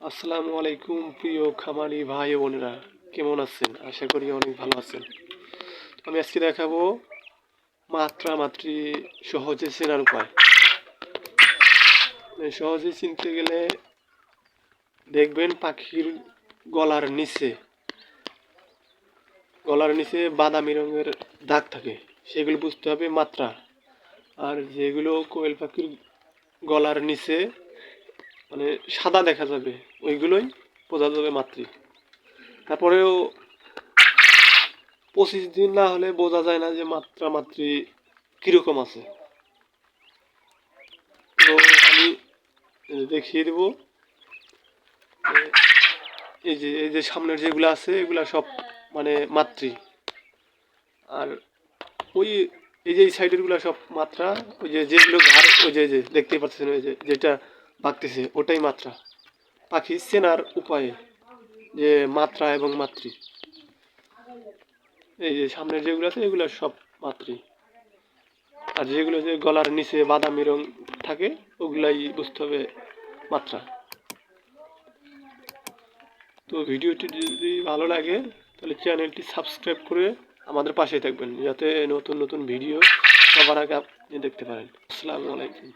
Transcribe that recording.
আসসালামু আলাইকুম প্রিয় খামারি ভাই বোনেরা, কেমন আছেন? আশা করি অনেক ভালো আছেন। আমি আজকে দেখাবো মাত্রা মাত্রি সহজে চেনার উপায়। সহজে চিনতে গেলে দেখবেন পাখির গলার নিচে গলার নিচে বাদামি রঙের দাগ থাকে। সেগুলো বুঝতে হবে মাত্রা। আর যেগুলো কোয়েল পাখির গলার নিচে মানে সাদা দেখা যাবে, ওইগুলোই বোঝা যাবে মাতৃ। তারপরেও পঁচিশ দিন না হলে বোঝা যায় না যে মাত্রা মাতৃ কীরকম আছে। তো আমি দেখিয়ে দেব এই যে এই যে সামনের যেগুলো আছে, এগুলা সব মানে মাতৃ। আর ওই, এই যে এই সাইডেরগুলা সব মাত্রা, ওই যে যেগুলো ঘাড়, ওই যে যে, দেখতেই পাচ্ছেন, ওই যে যেটা বাগতেছে ওটাই মাত্রা। পাখি চেনার উপায়ে যে মাত্রা এবং মাতৃ। এই যে সামনের যেগুলো আছে, এগুলো সব মাতৃ। আর যেগুলো যে গলার নিচে বাদামি রং থাকে, ওগুলাই বুঝতে হবে মাত্রা। তো ভিডিওটি যদি ভালো লাগে, তাহলে চ্যানেলটি সাবস্ক্রাইব করে আমাদের পাশে থাকবেন, যাতে নতুন নতুন ভিডিও সবার আগে আপনি দেখতে পারেন। আসসালামু আলাইকুম।